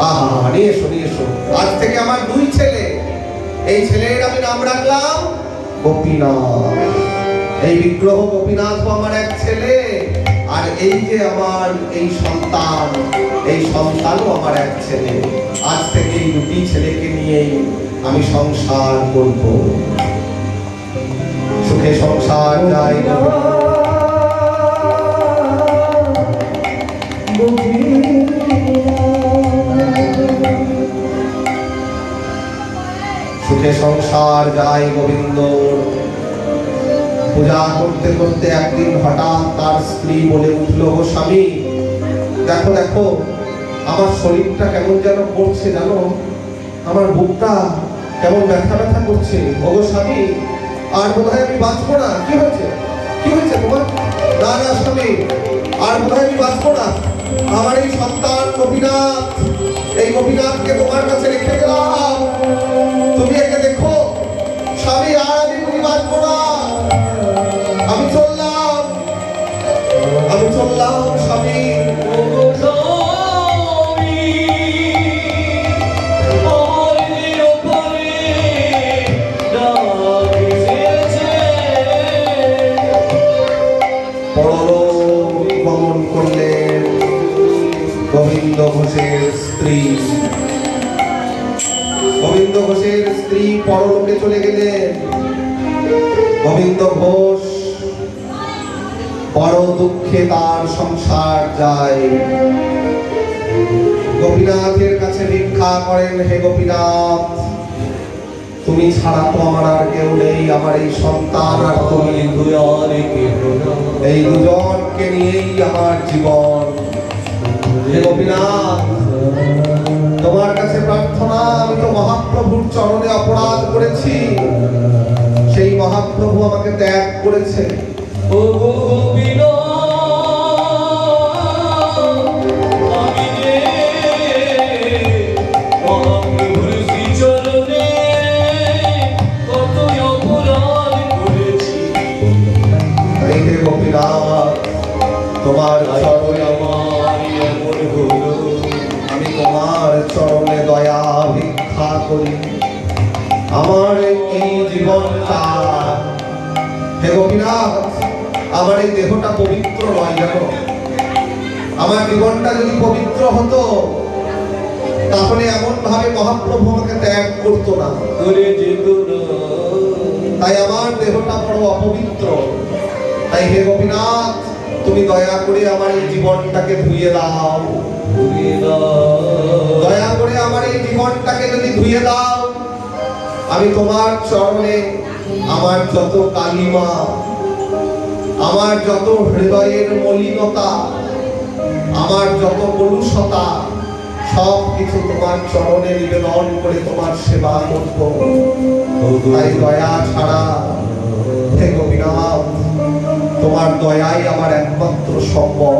আহা এসো, নিয়ে এসো। আজ থেকে আমার দুই ছেলে। এই ছেলের আমি নাম রাখলাম গোপীনাথ। এই বিগ্রহ গোপীনাথ আমার এক ছেলে। আর এই যে আমার এই সন্তান, এই সন্তানও আমার এক ছেলে। আজ থেকে এই দুটি ছেলেকে নিয়েই আমি সংসার করব। সুখে সংসার যাই সুখে সংসার যায় গোবিন্দ। পূজা করতে করতে একদিন হঠাৎ তার স্ত্রী বলে উঠল, গো স্বামী, দেখো দেখো, আমার শরীরটা কেমন যেন করছে জানো? আমার বুকটা কেমন ব্যথা ব্যথা করছে। ওগো স্বামী, আর বোধ হয় আমি বাঁচবো না। কি হয়েছে? কি হয়েছে তোমার? না না, স্বামী, আর বোধ হয় আমি বাঁচবো না। আমার এই সন্তান গোপীনাথ, এই গোপীনাথকে তোমার কাছে রেখে গেলাম। তুমি গোবিন্দ ঘোষের স্ত্রী। গোবিন্দ ঘোষের স্ত্রী পরলোকে চলে গেলেন গোবিন্দ ঘোষ বড় দুঃখে তার সংসার যায়। গোপীনাথের কাছে ভিক্ষা করেন হে গোপীনাথ তুমি ছাড়া তো আমার আর কেউ নেই আমার এই সন্তান আর তুমি এই দুজনকে নিয়েই আমার জীবন। হে গোপীনাথ তোমার কাছে প্রার্থনা আমি তো মহাপ্রভুর চরণে অপরাধ করেছি। সেই মহাপ্রভু আমাকে ত্যাগ করেছে। তোমার চরণে আমি তোমার চরণে দয়া ভিক্ষা করি। আমার এই জীবনটা হে গোপীনাথ আমার এই দেহটা পবিত্র নয় জানো আমার জীবনটা যদি পবিত্র হতো তাহলে এমন ভাবে মহাপ্রভু আমাকে ত্যাগ করতো না। তাই আমার দেহটা বড় অপবিত্র। তাই হে গোপীনাথ তুমি দয়া করে আমার এই জীবনটাকে ধুয়ে দাও। দয়া করে আমার এই জীবনটাকে যদি ধুয়ে দাও আমি তোমার চরণে আমার যত কালিমা আমার যত হৃদয়ের মলিনতা, আমার যত কলুষতা সব কিছু তোমার চরণে নিবেদন করে তোমার সেবা করব। তাই দয়া ছাড়া হে গোপীনাথ, তোমার দয়াই আমার একমাত্র সম্বল।